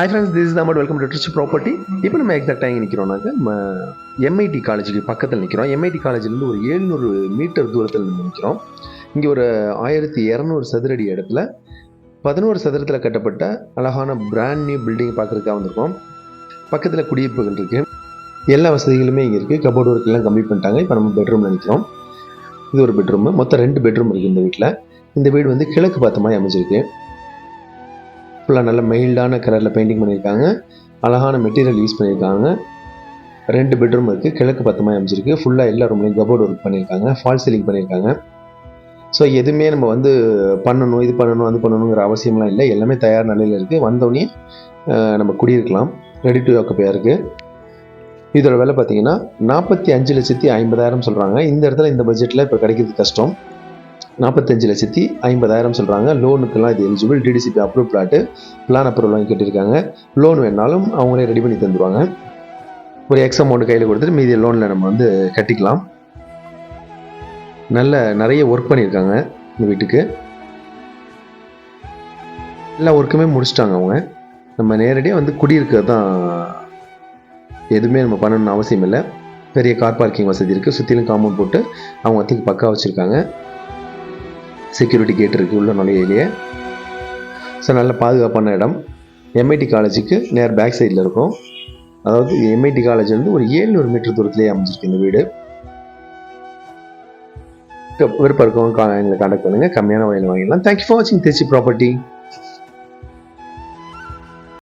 Hi friends this is amount welcome to Trichy property இப்போ நம்ம எக்ஸாக்டாக எங்கே நிற்கிறோம்னாக்க நம்ம எம்ஐடி காலேஜுக்கு பக்கத்தில் நிற்கிறோம் எம்ஐடி காலேஜ்லேருந்து ஒரு ஏழ்நூறு மீட்டர் தூரத்தில் நம்ம நிற்கிறோம் இங்கே ஒரு ஆயிரத்தி இரநூறு சதுரடி இடத்துல பதினோரு சதுரத்தில் கட்டப்பட்ட அழகான பிராண்ட் நியூ பில்டிங் பார்க்குறதுக்காக வந்திருக்கோம். பக்கத்தில் குடியிருப்புகள் இருக்குது எல்லா வசதிகளுமே இங்கே இருக்குது கபோர்டு ஒர்க் எல்லாம் கம்மி பண்ணிட்டாங்க. இப்போ நம்ம பெட்ரூமில் நிற்கிறோம் இது ஒரு பெட்ரூம் மொத்தம் ரெண்டு பெட்ரூம் இருக்குது இந்த வீட்டில் இந்த வீடு வந்து கிழக்கு பார்த்த மாதிரி அமைஞ்சிருக்கு. ஃபுல்லாக நல்ல மைல்டான கலரில் பெயிண்டிங் பண்ணியிருக்காங்க. அழகான மெட்டீரியல் யூஸ் பண்ணியிருக்காங்க. ரெண்டு பெட்ரூம் இருக்குது கிழக்கு பத்தமாக அமைச்சிருக்கு அமைஞ்சிருக்கு ஃபுல்லாக எல்லா ரூம்லையும் கபோர்டு ஒர்க் பண்ணியிருக்காங்க. ஃபால் சீலிங் பண்ணியிருக்காங்க. ஸோ எதுவுமே நம்ம வந்து பண்ணணும் இது பண்ணணும் அது பண்ணணுங்கிற அவசியம்லாம் இல்லை. எல்லாமே தயார் நிலையில் இருக்குது வந்தோடனே நம்ம குடியிருக்கலாம். ரெடி டு ஆக்கப்பையாக இருக்குது இதோட விலை பார்த்தீங்கன்னா நாற்பத்தி அஞ்சு லட்சத்தி ஐம்பதாயிரம் சொல்கிறாங்க இந்த இடத்துல இந்த பட்ஜெட்டில் இப்போ கிடைக்கிறது கஷ்டம். நாற்பத்தஞ்சு லட்சத்தி ஐம்பதாயிரம் சொல்கிறாங்க லோனுக்கெல்லாம் இது eligible DTCP approve plot plan approval வாங்கி கட்டியிருக்காங்க. லோன் வேணாலும் அவங்களே ரெடி பண்ணி தந்துடுவாங்க ஒரு எக்ஸ் அமௌண்ட் கையில் கொடுத்துட்டு மீதி லோனில் நம்ம வந்து கட்டிக்கலாம். நல்ல நிறைய ஒர்க் பண்ணியிருக்காங்க இந்த வீட்டுக்கு. எல்லா ஒர்க்குமே முடிச்சிட்டாங்க அவங்க. நம்ம நேரடியாக வந்து குடியிருக்கிறது தான் எதுவுமே நம்ம பண்ணணும்னு அவசியம் இல்லை பெரிய கார் பார்க்கிங் வசதி இருக்குது சுற்றிலும் காம்பவுண்ட் போட்டு அவங்க வந்து பக்கா வச்சுருக்காங்க. செக்யூரிட்டி கேட் இருக்குது உள்ள நுழையிலேயே. ஸோ நல்ல பாதுகாப்பான இடம். எம்ஐடி காலேஜுக்கு நேர் பேக் சைடில் இருக்கும். அதாவது எம்ஐடி காலேஜ் வந்து ஒரு ஏழ்நூறு மீட்டர் தூரத்துலேயே அமைஞ்சிருக்கு இந்த வீடு. விருப்பம் இருக்கவங்க எங்களை கான்டாக்ட் பண்ணுங்கள் கம்மியான வகையில் வாங்கிடலாம். தேங்க்யூ ஃபார் வாட்சிங் திருச்சி ப்ராப்பர்ட்டி